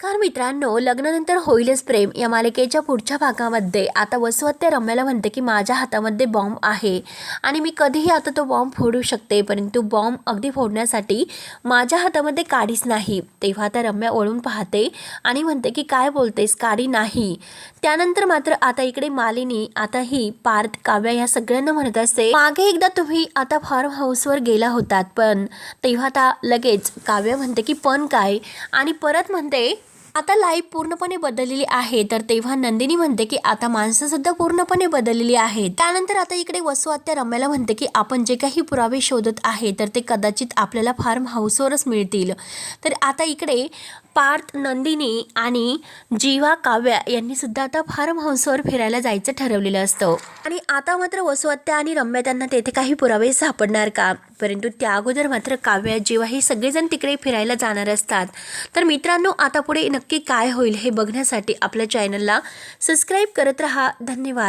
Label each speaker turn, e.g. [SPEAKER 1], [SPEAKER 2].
[SPEAKER 1] नमस्कार मित्रांनो लग्नानंतर होईलच प्रेम. या मालिकेच्या पुढच्या भागामध्ये आता वसुहत्या रम्याला म्हणते की माझ्या हातामध्ये बॉम्ब आहे आणि मी कधीही आता तो बॉम्ब फोडू शकते परंतु बॉम्ब अगदी फोडण्यासाठी माझ्या हातामध्ये काडीच नाही. तेव्हा आता रम्या वळून पाहते आणि म्हणते की काय बोलतेस? काडी नाही. त्यानंतर मात्र आता इकडे मालिनी आता ही पार्थ काव्या या सगळ्यांना म्हणत असते मागे एकदा तुम्ही आता फार्म हाऊसवर गेला होतात पण तेव्हा आता लगेच काव्य म्हणते की पण काय? आणि परत म्हणते आता लाईफ पूर्णपणे बदललेली आहे. तर तेव्हा नंदिनी म्हणते की आता माणसं सुद्धा पूर्णपणे बदललेली आहेत. त्यानंतर आता इकडे वसू आत्या रम्याला म्हणते की आपण जे काही पुरावे शोधत आहे तर ते कदाचित आपल्याला फार्म हाऊसवरच मिळतील. तर आता इकडे पार्थ नंदिनी आणि जीवा काव्या यांनी सुद्धा आता फार्म हाऊसवर फिरायला जायचं ठरवलेलं असतं. आणि आता मात्र वसुहत्या आणि रम्या त्यांना तेथे काही पुरावे सापडणार का? परंतु त्या अगोदर मात्र काव्या जेव्हा हे सगळेजण तिकडे फिरायला जाणार असतात तर मित्रांनो आता पुढे नक्की काय होईल हे बघण्यासाठी आपल्या चॅनलला सबस्क्राईब करत राहा. धन्यवाद.